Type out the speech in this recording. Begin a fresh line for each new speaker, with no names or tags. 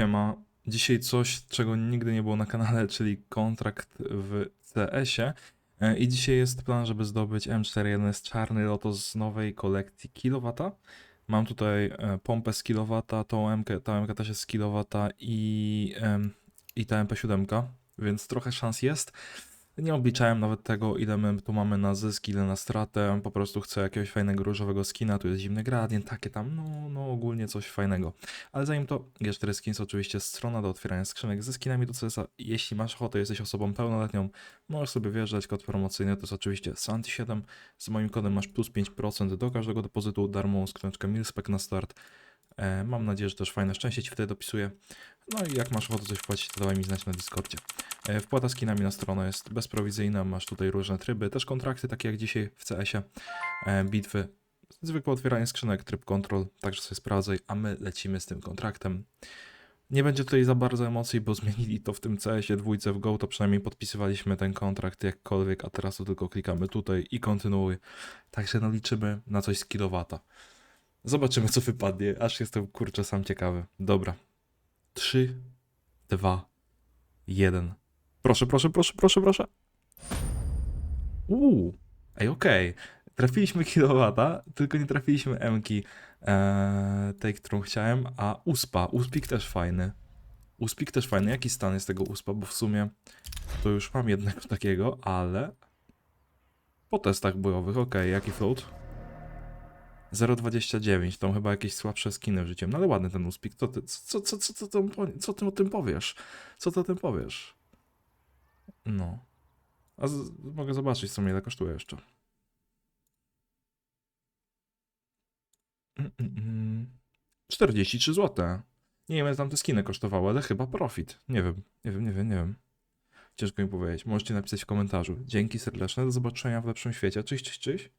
Siema. Dzisiaj coś, czego nigdy nie było na kanale, czyli kontrakt w CS-ie. E, I dzisiaj jest plan, żeby zdobyć M41 z czarny Lotos z nowej kolekcji Kilowata. Mam tutaj e, pompę z Kilowata, tą MK, ta MK też jest z Kilowata i, i ta MP7, więc trochę szans jest. Nie obliczałem nawet tego, ile my tu mamy na zysk, ile na stratę. Po prostu chcę jakiegoś fajnego różowego skina. Tu jest zimny gradient, takie tam, no, no ogólnie coś fajnego. Ale zanim to, G4 Skins oczywiście strona do otwierania skrzynek ze skinami do CS-a. Jeśli masz ochotę, jesteś osobą pełnoletnią, możesz sobie wjeżdżać kod promocyjny, to jest oczywiście Santi7. Z moim kodem masz plus 5% do każdego depozytu, darmową skrzyneczkę Milspec na start. E, mam nadzieję, że też fajne szczęście Ci wtedy dopisuję. No i jak masz ochotę coś wpłacić, to dawaj mi znać na Discordzie. E, Wpłata skinami na stronę jest bezprowizyjna, masz tutaj różne tryby, też kontrakty, takie jak dzisiaj w CS-ie, e, bitwy, zwykłe otwieranie skrzynek, tryb control, także sobie sprawdzaj, a my lecimy z tym kontraktem. Nie będzie tutaj za bardzo emocji, bo zmienili to w tym CS-ie dwójce w Go, to przynajmniej podpisywaliśmy ten kontrakt jakkolwiek, a teraz to tylko klikamy tutaj i kontynuuj. Także no liczymy na coś z kilowata. Zobaczymy co wypadnie, aż jestem kurczę sam ciekawy. Dobra. 3, 2, 1. Proszę, proszę, proszę, proszę, proszę. Uuu, ej, okej. Trafiliśmy kilowata, tylko nie trafiliśmy M-ki e, tej, którą chciałem, a USPA. USPIK też fajny. USPIK też fajny. Jaki stan jest tego USPA? Bo w sumie to już mam jednego takiego, ale po testach bojowych, okej, jaki float? 0,29, to chyba jakieś słabsze skiny wrzuciłem, no ale ładny ten USPIK. Co ty, co, co, co, co, co, co ty o tym powiesz? Co ty o tym powiesz? No. A z, mogę zobaczyć, co mnie ile kosztuje jeszcze. Mm, mm, mm. 43 zł. Nie wiem, ile tam te skiny kosztowały, ale chyba profit. Nie wiem, nie wiem, nie wiem, nie wiem. Ciężko mi powiedzieć. Możecie napisać w komentarzu. Dzięki serdeczne, do zobaczenia w lepszym świecie. Cześć, cześć, cześć.